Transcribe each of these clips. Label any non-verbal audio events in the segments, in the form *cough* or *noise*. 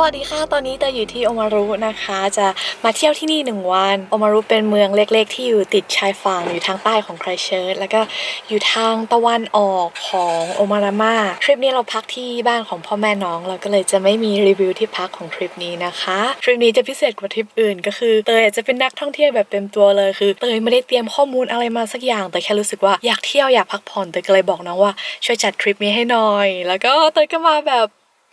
สวัสดีค่ะ ตอนนี้เตยอยู่ที่โอมารุนะคะ จะมาเที่ยวที่นี่หนึ่งวัน โอมารุเป็นเมืองเล็กๆ ที่อยู่ติดชายฝั่งอยู่ทางใต้ของไครเชิร์ชแล้วก็อยู่ทางตะวันออกของโอมารามาทริปนี้เราพักที่บ้านของพ่อแม่น้อง เราก็เลยจะไม่มีรีวิวที่พักของทริปนี้นะคะ ทริปนี้จะพิเศษกว่าทริปอื่น ก็คือเตยจจะเป็นนักท่องเที่ยวแบบเต็มตัวเลยคือเตยไม่ได้เตรียมข้อมูลอะไรมาสักอย่าง แต่แค่รู้สึกว่าอยากเที่ยวอยากพักผ่อนเตยก็เลยบอกน้องว่าช่วยจัดทริปนี้ให้หน่อย แล้วก็เตยก็มาแบบ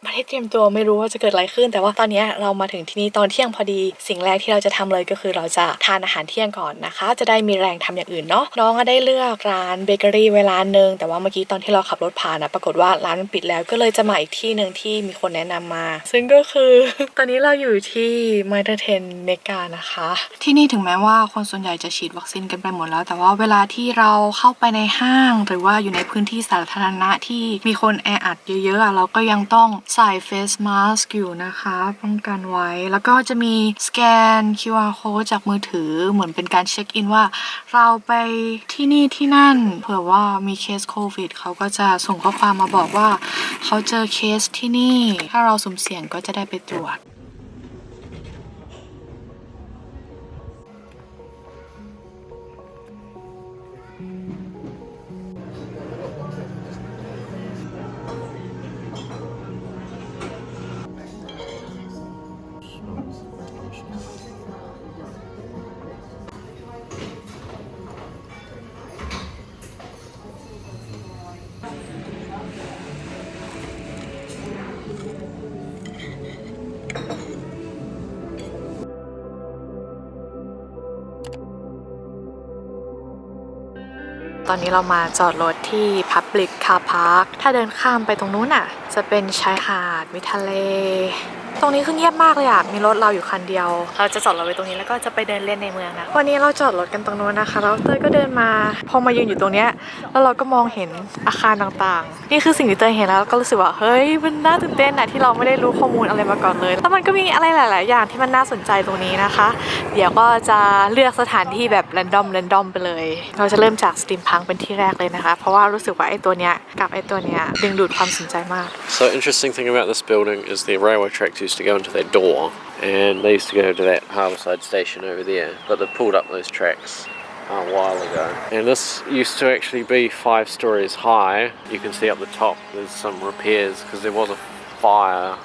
ไม่ได้เตรียมตัวไม่รู้ว่าจะเกิดอะไรขึ้น แต่ว่าตอนนี้เรามาถึงที่นี่ตอนเที่ยงพอดี สิ่งแรกที่เราจะทำเลยก็คือเราจะทานอาหารเที่ยงก่อนนะคะ จะได้มีแรงทำอย่างอื่นเนาะน้องก็ได้เลือกร้านเบเกอรี่เวลาหนึ่งแต่ว่าเมื่อกี้ตอนที่เราขับรถผ่านนะปรากฏว่าร้านมันปิดแล้วก็เลยจะมาอีกที่หนึ่งที่มีคนแนะนำมา ซึ่งก็คือ ตอนนี้เราอยู่ที่มาเตอร์เทนเมกานะคะ ที่นี่ถึงแม้ว่าคนส่วนใหญ่จะฉีดวัคซีนกันไปหมดแล้ว แต่ว่าเวลาที่เราเข้าไปในห้าง หรือว่าอยู่ในพื้นที่สาธารณะที่มีคนแออัดเยอะๆเราก็ยังต้องใส่เฟสมาสก์อยู่นะคะ ป้องกันไว้ แล้วก็จะมีสแกน QR code จากมือถือเหมือนเป็นการเช็คอินว่า เราไปที่นี่ที่นั่น เผื่อว่ามีเคสโควิดเขาก็จะส่งข้อความมาบอกว่า เขาเจอเคสที่นี่ ถ้าเราสุ่มเสี่ยงก็จะได้ไปตรวจ ตอนนี้เรามาจอดรถที่ Public Car Park ถ้าเดินข้ามไปตรงนู้นน่ะ จะเป็นชายหาด มีทะเล ตรงนี้คือเงียบมากเลยอะมีรถเราอยู่คันเดียว เราจะจอดรถไว้ตรงนี้แล้วก็จะไปเดินเล่นในเมืองนะ วันนี้เราจอดรถกันตรงนู้นนะคะ แล้วเต้ยก็เดินมา พอมายืนอยู่ตรงเนี้ย แล้วเราก็มองเห็นอาคารต่างๆ นี่คือสิ่งที่เต้ยเห็นแล้วก็รู้สึกว่า เฮ้ย มันน่าตื่นเต้นนะที่เราไม่ได้รู้ข้อมูลอะไรมาก่อนเลย แล้วมันก็มีอะไรหลาย ๆ อย่างที่มันน่าสนใจตรงนี้นะคะ เดี๋ยวก็จะเลือกสถานที่แบบแรนดอมแรนดอมไปเลย เราจะเริ่มจากสตรีมพังเป็นที่แรกเลยนะคะ เพราะว่ารู้สึกว่าไอ้ตัวเนี้ยกับไอ้ตัวเนี้ยดึงดูดความสนใจมาก So interesting thing about this building is the railway tracks used to go into that door, and they used to go to that Harbourside station over there. But they pulled up those tracks a while ago, and this used to actually be five stories high. You can see up the top. There's some repairs because there was a fire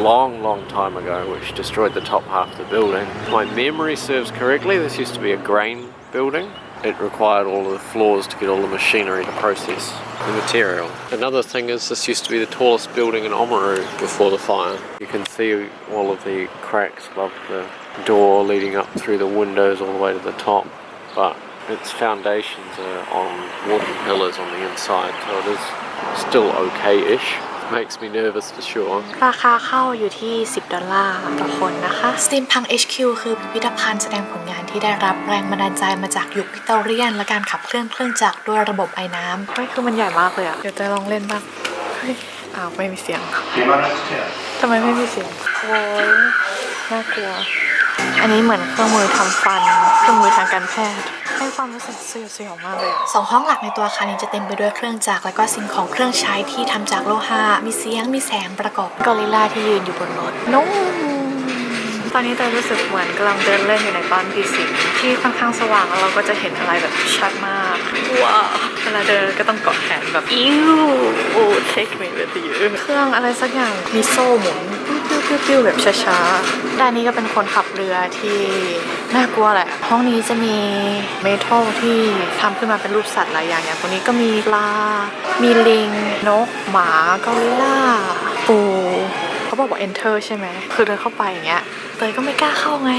long, long time ago which destroyed the top half of the building. If my memory serves correctly, this used to be a grain building. It required all the floors to get all the machinery to process the material. Another thing is this used to be the tallest building in Oamaru before the fire. You can see all of the cracks above the door leading up through the windows all the way to the top, but its foundations are on wooden pillars on the inside, so it is still okay-ish. Makes me nervous for sure. ราคาเข้าอยู่ที่ 10 ดอลลาร์ต่อคนนะคะ Steam Punk HQ คือพิพิธภัณฑ์แสดงผลงานที่ได้รับแรงบันดาลใจมาจากยุควิกตอเรียน และการขับเคลื่อนเครื่องจักรด้วยระบบไอ้น้ำเฮ้ยคือมันใหญ่มากเลยอะเดี๋ยวจะลองเล่นบ้างเฮ้ยอ้าวไม่มีเสียงทำไมไม่มีเสียงโอ้ยน่ากลัว อันนี้เหมือนเครื่องมือทำฟัน เครื่องมือทางการแพทย์ ให้ความรู้สึกสยดสยองมากเลยอะสองห้องหลักในตัวอาคารนี้จะเต็มไปด้วยเครื่องจักรและก็สิ่งของเครื่องใช้ที่ทำจากโลหะมีเสียงมีแสงประกอบกอริลลาที่ยืนอยู่บนรถนุ่มตอนนี้เตยรู้สึกเหมือนกำลังเดินเล่นอยู่ในบ้านผีสิงที่ค่อนข้างสว่างแล้วเราก็จะเห็นอะไรแบบชัดมากว้าวเวลาเดินก็ต้องเกาะแขนแบบอิ้วโอ้ take me with you เครื่องอะไรสักอย่างมีโซ่หมุนปิ้วๆๆๆแบบช้าๆด้านนี้ก็เป็นคนขับเรือที่น่ากลัวแหละ ห้องนี้จะมีเมทัลที่ทำขึ้นมาเป็นรูปสัตว์หลายอย่างอย่างตรงนี้ก็มีปลา มีลิง นก หมากอริลล่าปูเขาบอกว่า enter ใช่ไหม คือเดินเข้าไปอย่างเงี้ยเตยก็ไม่กล้าเข้าไง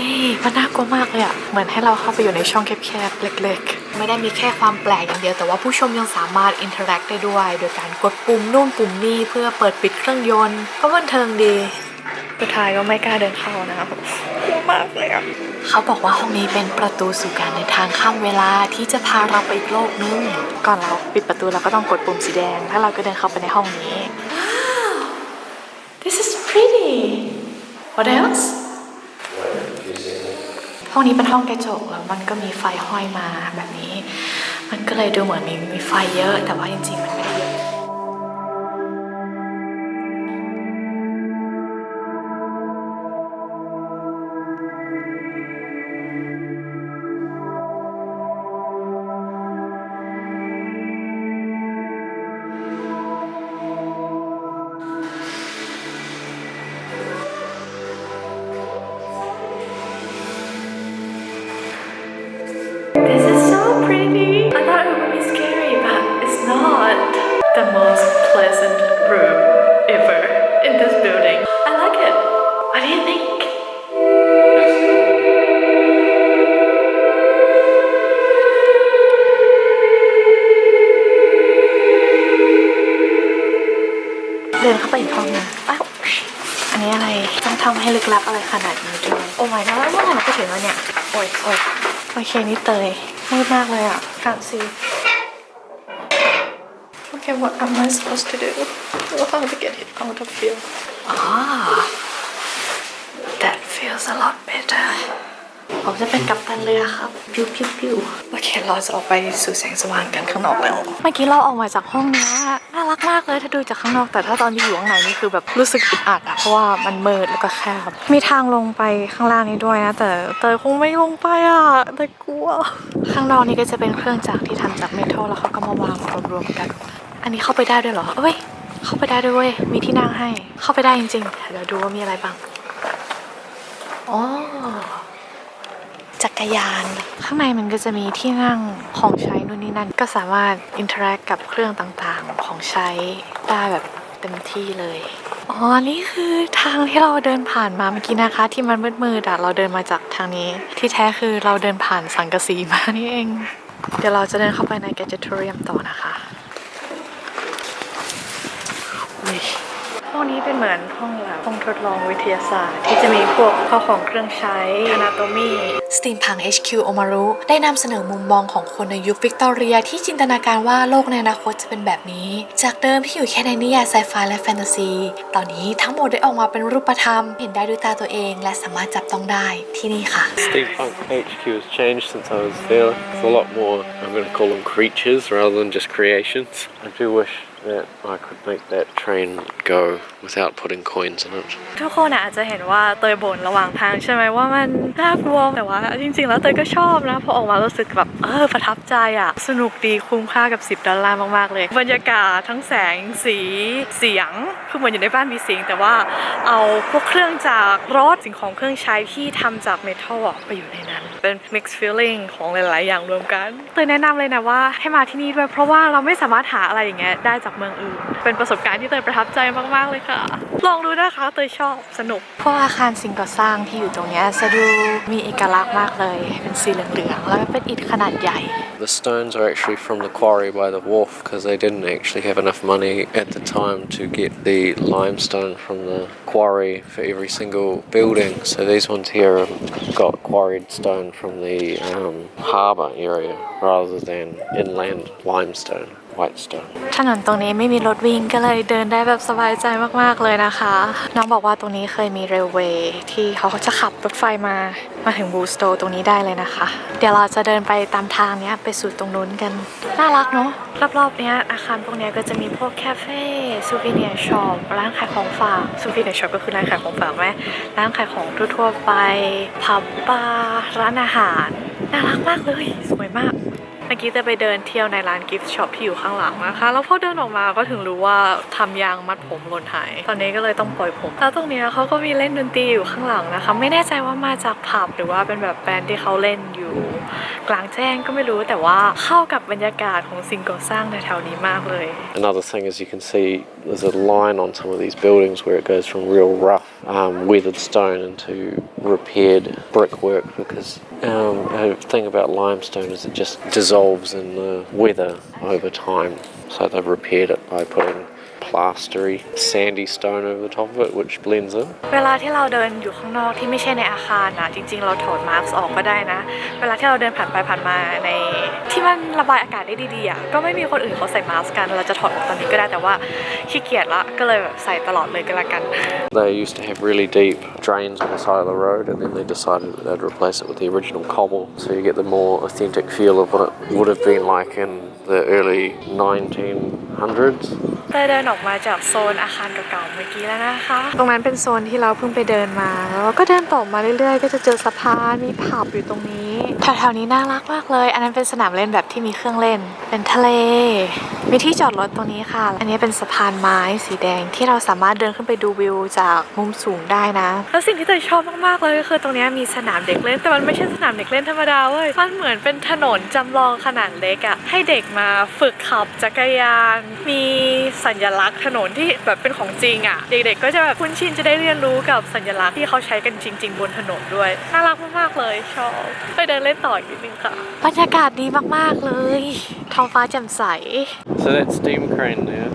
มันน่ากลัวมากเลยอะเหมือนให้เราเข้าไปอยู่ในช่องแคบๆ เล็กๆ ไม่ได้มีแค่ความแปลกอย่างเดียว แต่ว่าผู้ชมยังสามารถ interact ได้ด้วย โดยการกดปุ่มนู่นปุ่มนี่เพื่อเปิดปิดเครื่องยนต์ ก็บันเทิงดี สุดท้ายก็ไม่กล้าเดินเข้านะครับกลัวมากเลยอะเขาบอกว่าห้องนี้เป็นประตูสู่การเดินทางข้ามเวลาที่จะพาเราไปอีกโลกนึง ก่อนเราปิดประตูเราก็ต้องกดปุ่มสีแดง ถ้าเราก็เดินเข้าไปในห้องนี้ This is pretty What else ห้องนี้เป็นห้องกระจกแล้วมันก็มีไฟห้อยมาแบบนี้ มันก็เลยดูเหมือนมีมีไฟเยอะ แต่ว่าจริงๆมันไม่ได้ ลึกลับอะไรขนาดนี้ด้วยโอ้ my god เมื่อไหร่มันจะถึงแล้วเนี่ย โอ้ยโอ้ยโอเคนี่เตยมืดมากเลยอะ can't see Okay what am I supposed to do how to get it out of here ah that feels a lot better ผมจะเป็นกัปตันเรือครับพิวพิวพิวโอเคเราจะออกไปสู่แสงสว่างกันข้างนอกแล้ว เมื่อกี้เราออกมาจากห้องเนี้ยน่ารักมากเลยถ้าดูจากข้างนอกแต่ถ้าตอนที่อยู่ข้างในนี่คือแบบรู้สึกอึดอัดอะเพราะว่ามันมืดแล้วก็แคบมีทางลงไปข้างล่างนี้ด้วยนะ แต่เตยคงไม่ลงไปอะเตยกลัว ข้างนอกนี่ก็จะเป็นเครื่องจักรที่ทำจากเมทัลแล้วเขาก็มาวางรวมๆกัน อันนี้เข้าไปได้ด้วยเหรอเอ้ยเข้าไปได้ด้วยเว้ยมีที่นั่งให้ เข้าไปได้จริงๆเดี๋ยวดูว่ามีอะไรบ้างอ๋อ จักรยาน ข้างในมันก็จะมีที่นั่งของใช้นู่นนี่นั่น ก็สามารถอินเทอร์แอคกับเครื่องต่างๆของใช้ได้แบบเต็มที่เลย อ๋อ นี่คือทางที่เราเดินผ่านมาเมื่อกี้นะคะ ที่มันมืดๆอะเราเดินมาจากทางนี้ ที่แท้คือเราเดินผ่านสังกะสีมานี่เอง เดี๋ยวเราจะเดินเข้าไปใน Gadgetorium ต่อนะคะอุ๊ยห้องนี้เป็นเหมือนห้องแบบห้องทดลองวิทยาศาสตร์ ที่จะมีพวกข้าวของเครื่องใช้ anatomy สตีมพัง HQ โอมารุได้นำเสนอมุมมองของคนในยุควิกตอเรีย ที่จินตนาการว่าโลกในอนาคตจะเป็นแบบนี้ จากเดิมที่อยู่แค่ในนิยายไซไฟและแฟนตาซี ตอนนี้ทั้งหมดได้ออกมาเป็นรูปธรรม เห็นได้ด้วยตาตัวเอง และสามารถจับต้องได้ที่นี่ค่ะ Steampunk HQ has changed since I was there. It's a lot more, I'm going to call them creatures rather than just creations. I do wish that I could make that train go without putting coins in it. ทุกคนอาจจะเห็นว่าเตยบ่นระหว่างทางใช่ไหมว่ามันน่ากลัวแต่ว่าจริง ๆ แล้วเตยก็ชอบนะพอออกมารู้สึกแบบเออประทับใจอะสนุกดีคุ้มค่ากับ 10 ดอลลาร์มากๆเลย บรรยากาศทั้งแสงสีเสียงคือเหมือนอยู่ในบ้านมีเสียง แต่ว่าเอาพวกเครื่องจากรถสิ่งของเครื่องใช้ที่ทำจากเมทัลไปอยู่ในนั้น เป็น mix feeling ของหลาย ๆ อย่างรวมกันเตยแนะนำเลยนะว่าให้มาที่นี่ด้วยเพราะว่าเราไม่สามารถหาอะไรอย่างเงี้ยได้จากเมืองอื่น เป็นประสบการณ์ที่เตยประทับใจมากๆเลยค่ะ ลองดูนะคะเตยชอบสนุกพวกอาคารสิ่งก่อสร้างที่อยู่ตรงเนี้ยจะดูมีเอกลักษณ์มากเลยเป็นสีเหลืองๆแล้วก็เป็นอิฐขนาดใหญ่ The stones are actually from the quarry by the wharf because they didn't actually have enough money at the time to get the limestone from the quarry for every single building. So these ones here have got quarried stone from the um, harbour area rather than inland limestone, white stone. ถนนตรงนี้ไม่มีรถวิ่งก็เลยเดินได้แบบสบายใจมากๆเลยนะคะ น้องบอกว่าตรงนี้เคยมีเรลเวย์ที่เขาจะขับรถไฟมามาถึงบูสโตตรงนี้ได้เลยนะคะ เดี๋ยวเราจะเดินไปตามทางเนี้ยไปสู่ตรงนู้นกัน น่ารักเนาะรอบๆเนี้ยอาคารพวกเนี้ยก็จะมีพวกแคเฟ่ซูวิเนียร์ช็อปร้านขายของฝากซูวิเนียร์ช็อปก็คือร้านขายของฝากไหมร้านขายของทั่วๆไปผับบาร์ร้านอาหารน่ารักมากเลย สวยมาก เมื่อกี้จะไปเดินเที่ยวในร้านกิฟต์ช็อปที่อยู่ข้างหลังนะคะ แล้วพอเดินออกมาก็ถึงรู้ว่าทำยางมัดผมหล่นหาย ตอนนี้ก็เลยต้องปล่อยผม แล้วตรงนี้เขาก็มีเล่นดนตรีอยู่ข้างหลังนะคะ ไม่แน่ใจว่ามาจากผับหรือว่าเป็นแบบแบรนด์ที่เขาเล่นอยู่ กลางแจ้งก็ไม่รู้แต่ว่าเข้ากับบรรยากาศของสิ่งก่อสร้างในแถวนี้มากเลย Another thing is you can see there's a line on some of these buildings where it goes from real rough, um, weathered stone into repaired brickwork because um, a thing about limestone is it just dissolves in the weather over time. So they've repaired it by putting plastery, sandy stone over the top of it, which blends in. เวลาที่เราเดินอยู่ข้างนอกที่ไม่ใช่ในอาคารนะจริง ๆ เราถอดมาสก์ออกก็ได้นะ เวลาที่เราเดินผ่านไปผ่านมาในที่มันระบายอากาศได้ดีๆอ่ะก็ไม่มีคนอื่นเขาใส่มาสก์กัน เราจะถอดออกตอนนี้ก็ได้แต่ว่าขี้เกียจละก็เลยแบบใส่ตลอดเลยก็แล้วกัน They used to have really deep drains on the side of the road, and then they decided that they'd replace it with the original cobble, so you get the more authentic feel of what it would have been like in the early 1900s. เตยเดินออกมาจากโซนอาคารเก่าๆเมื่อกี้แล้วนะคะ ตรงนั้นเป็นโซนที่เราเพิ่งไปเดินมาแล้วก็เดินต่อมาเรื่อยๆ ก็จะเจอสะพานมีผับอยู่ตรงนี้ แถวๆนี้น่ารักมากเลย อันนั้นเป็นสนามเล่นแบบที่มีเครื่องเล่น เป็นทะเล มีที่จอดรถตรงนี้ค่ะ อันนี้เป็นสะพานไม้สีแดงที่เราสามารถเดินขึ้นไปดูวิวจากมุมสูงได้นะ แล้วสิ่งที่เตยชอบมากๆเลยก็คือตรงนี้มีสนามเด็กเล่น แต่มันไม่ใช่สนามเด็กเล่นธรรมดาเว้ย มันเหมือนเป็นถนนจำลองขนาดเล็กอะให้เด็กมาฝึกขับจักรยาน มีสัญลักษณ์ถนนที่แบบเป็นของจริงอะเด็กๆก็จะแบบคุ้นชินจะได้เรียนรู้กับสัญลักษณ์ที่เขาใช้กันจริง ๆ บนถนนด้วย น่ารักมากๆเลยชอบไปเดินเล่นต่ออีกนิดนึงค่ะ บรรยากาศดีมากๆเลย ท้องฟ้าแจ่มใส So that steam crane there,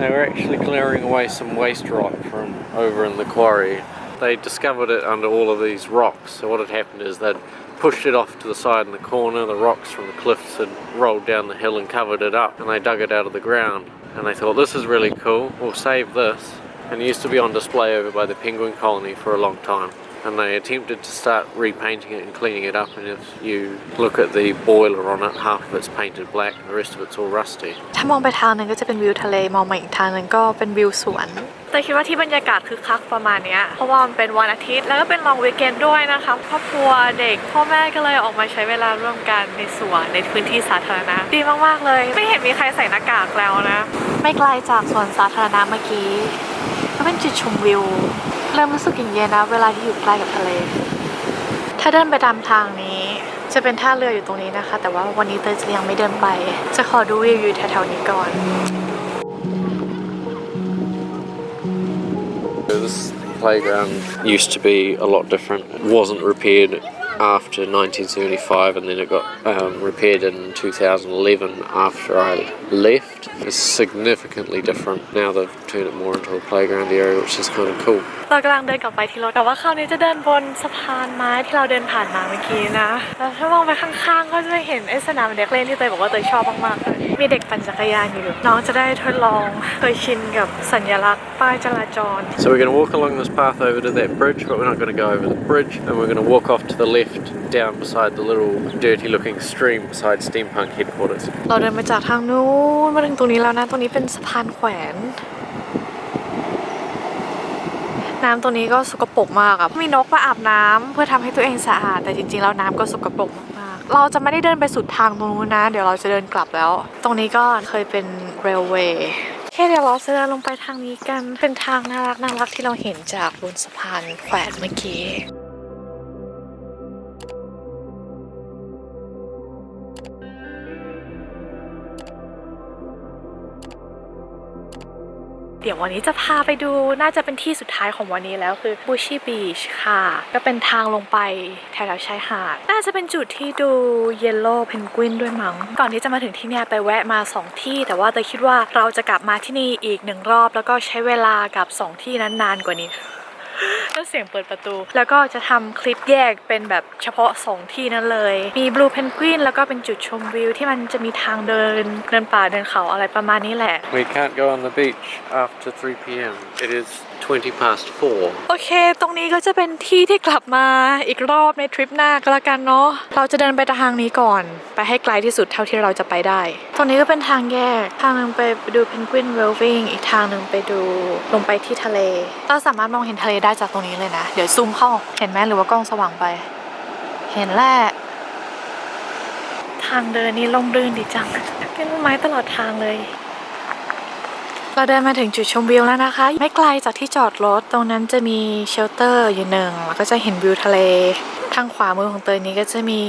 they were actually clearing away some waste rock from over in the quarry. They discovered it under all of these rocks. So what had happened is they'd pushed it off to the side in the corner. The rocks from the cliffs had rolled down the hill and covered it up, and they dug it out of the ground. And they thought this is really cool. We'll save this. And it used to be on display over by the penguin colony for a long time. And they attempted to start repainting it and cleaning it up. And if you look at the boiler on it, half of it's painted black, and the rest of it's all rusty. ถ้ามองไปทางหนึงก็จะเป็นวิวทะเลมองมาอีกทางหนึงก็เป็นวิวสวนแต่คิดว่าที่บรรยากาศคือคักประมาณเนี้ยเพราะว่ามันเป็นวันอาทิตย์แล้วก็เป็นลองวีคเอนด้วยนะคะครอบครัวเด็กพ่อแม่ก็เลยออกมาใช้เวลาร่วมกันในสวนในพื้นที่สาธารณะดีมากๆเลย ไม่เห็นมีใครใส่หน้ากากแล้วนะ ไม่ไกลจากสวนสาธารณะเมื่อกี้ก็เป็นจุดชมวิวเริ่มรู้สึกเย็นๆนะ เวลาที่อยู่ใกล้กับทะเล ถ้าเดินไปตามทางนี้ จะเป็นท่าเรืออยู่ตรงนี้นะคะ แต่ว่าวันนี้เตยจะยังไม่เดินไป จะขอดูวิวอยู่แถวๆนี้ก่อน This playground used to be a lot different. It wasn't repaired after 1975 and then it got um, repaired in 2011 after I left. It's significantly different. Now they've turned it more into a playground area, which is kind of cool. เรากำลังเดินกลับไปที่รถแต่ว่าคราวนี้จะเดินบนสะพานไม้ที่เราเดินผ่านมาเมื่อกี้นะแล้วถ้ามองไปข้างๆ ก็จะเห็นไอ้สนามเด็กเล่นที่เตยบอกว่าเตยชอบมากๆเลยมีเด็กปั่นจักรยานอยู่ น้องจะได้ทดลองเคยชินกับสัญลักษณ์ป้ายจราจร So we're going to walk along this path over to that bridge, but we're not going to go over the bridge, and we're going to walk off to the left down beside the little dirty-looking stream beside Steampunk headquarters. เราเดินมาจากทางนู้นมาถึงตรงนี้แล้วนะ ตรงนี้เป็นสะพานแขวน น้ำตรงนี้ก็สกปรกมากอะมีนกมาอาบน้ำเพื่อทำให้ตัวเองสะอาด แต่จริงๆแล้วน้ำก็สกปรกมากๆ เราจะไม่ได้เดินไปสุดทางตรงนู้นนะ เดี๋ยวเราจะเดินกลับแล้ว ตรงนี้ก็เคยเป็นเรลเวย์แค่เดี๋ยวเราจะเดินลงไปทางนี้กัน เป็นทางน่ารักน่ารักที่เราเห็นจากบนสะพานแขวนเมื่อกี้ เดี๋ยววันนี้จะพาไปดูน่าจะเป็นที่สุดท้ายของวันนี้แล้วคือบูชีบีชค่ะ ก็เป็นทางลงไปแถวชายหาด น่าจะเป็นจุดที่ดูเยลโล่เพนกวินด้วยมั้ง ก่อนที่จะมาถึงที่เนี่ยไปแวะมา 2 ที่ แต่ว่าเตยคิดว่าเราจะกลับมาที่นี่อีกหนึ่งรอบ แล้วก็ใช้เวลากับ 2 ที่นั้นนานกว่านี้ แล้วเสียงเปิดประตู แล้วก็จะทำคลิปแยกเป็นแบบเฉพาะ 2 ที่นั้นเลย มีบลูเพนกวินแล้วก็เป็นจุดชมวิวที่มันจะมีทางเดินเดินป่าเดินเขาอะไรประมาณนี้แหละ We can't go on the beach after 3 p.m. It is 20 past 4. โอเค ตรงนี้ก็จะเป็นที่ที่กลับมาอีกรอบในทริปหน้าก็แล้วกันเนาะ เราจะเดินไปทางนี้ก่อน ไปให้ไกลที่สุดเท่าที่เราจะไปได้ ตรงนี้ก็เป็นทางแยก ทางหนึ่งไปดูเพนกวินเวลวิงอีกทางหนึ่งไปดูลงไปที่ทะเล เราสามารถมองเห็นทะเลได้จากตรงนี้เลยนะ เดี๋ยวซูมเข้า เห็นไหมหรือว่ากล้องสว่างไป เห็นแหละทางเดินนี้ล่มรื่นดีจังเป็นต้นไม้ตลอดทางเลยเราเดินมาถึงจุดชมวิวแล้วนะคะ ไม่ไกลจากที่จอดรถตรงนั้นจะมีเชลเตอร์อยู่หนึ่งแล้วก็จะเห็นวิวทะเล ทางขวามือของเตยนี้ก็จะมี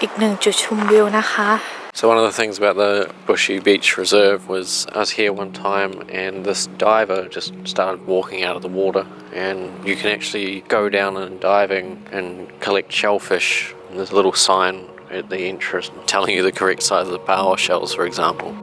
อีกหนึ่งจุดชมวิวนะคะ So one of the things about the Bushy Beach Reserve was I was here one time and this diver just started walking out of the water and you can actually go down and diving and collect shellfish. And there's a little sign at the entrance telling you the correct size of the power shells, for example.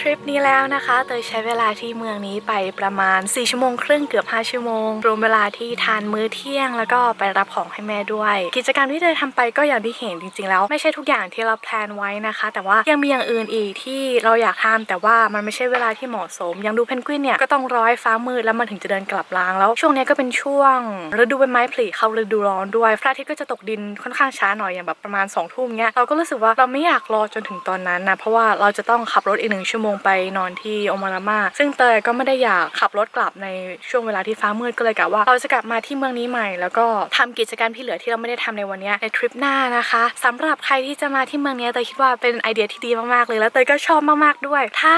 ทริปนี้แล้วนะคะเตยใช้เวลาที่เมืองนี้ไปประมาณ 4 ชั่วโมงครึ่งเกือบ 5 ชั่วโมง รวมเวลาที่ทานมื้อเที่ยง แล้วก็ไปรับของให้แม่ด้วย กิจกรรมที่เตยทำไปก็อย่างที่เห็นจริงๆแล้ว ไม่ใช่ทุกอย่างที่เราแพลนไว้นะคะ แต่ว่ายังมีอย่างอื่นอีกที่เราอยากทำแต่ว่ามันไม่ใช่เวลาที่เหมาะสมย่างดูเพนกวินเนี่ยก็ต้องร้อยฟ้ามืดแล้วมันถึงจะเดินกลับลางแล้ว ช่วงนี้ก็เป็นช่วงฤดูใบไม้ผลิเข้าฤดูร้อนด้วยพระอาทิตย์ก็จะตกดินค่อนข้างช้าหน่อยอย่างแบบประมาณ2องทุ่มเงี้ยเราก็รู้สึกว่าเราไม่อยากรอจนถึงตอนนั้นนะเพราะว่าเราจะต้องขับรถอีกหนึ่งชั่วโมงไปนอนที่โอมารามาซึ่งเตยก็ไม่ได้อยากขับรถกลับในช่วงเวลาที่ฟ้ามืดก็เลยกะว่า เราจะกลับมาที่เมืองนี้ใหม่ แล้วก็ทำกิจกรรมที่เหลือที่เราไม่ได้ทำในวันนี้ในทริปหน้านะคะสำหรับใครที่จะมาที่เมืองนี้เตยคิดว่าเป็นไอเดียที่ดีมากๆเลยแล้วเตยก็ชอบมากๆด้วย ถ้า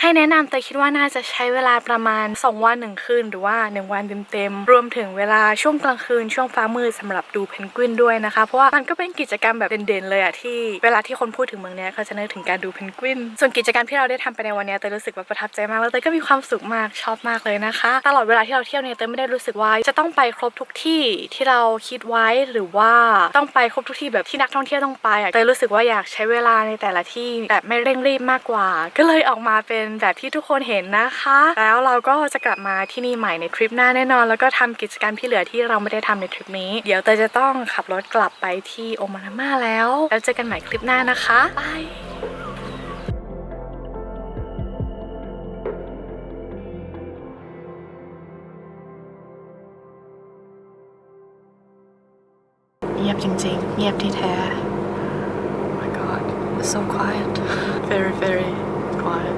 ให้แนะนำเตยคิดว่าน่าจะใช้เวลาประมาณ 2 วันหนึ่งคืนหรือว่า 1 วันเต็มๆรวมถึงเวลาช่วงกลางคืนช่วงฟ้ามืดสำหรับดูเพนกวินด้วยนะคะเพราะว่ามันก็เป็นกิจกรรมแบบเด่นๆเลยอะที่เวลาที่คนพูดถึงเมืองนี้เขาจะนึกถึงการดูเพนกวินส่วนกิจกรรมที่เราได้ทำไปในวันนี้เตยรู้สึกว่าประทับใจมากแล้วเตยก็มีความสุขมากชอบมากเลยนะคะ ตลอดเวลาที่เราเที่ยวเนี่ยเตยไม่ได้รู้สึกว่าจะต้องไปครบทุกที่ที่เราคิดไว้หรือว่าต้องไปครบทุกที่แบบที่นักท่องเที่ยวต้องไปอะเตยรู้สึกว่าอยากใช้เวลาในแต่ละที่แบบไม่เร่งรีบมากกว่า ก็เลยออกมาเป็นแบบที่ทุกคนเห็นนะคะ แล้วเราก็จะกลับมาที่นี่ใหม่ในทริปหน้าแน่นอน แล้วก็ทำกิจกรรมที่เหลือที่เราไม่ได้ทำในทริปนี้ เดี๋ยวเตยจะต้องขับรถกลับไปที่โอมานาม่าแล้ว แล้วเจอกันใหม่คลิปหน้านะคะบาย งียบจริงๆ เงียบที่แท้ Oh my god it's so quiet *laughs* very very quiet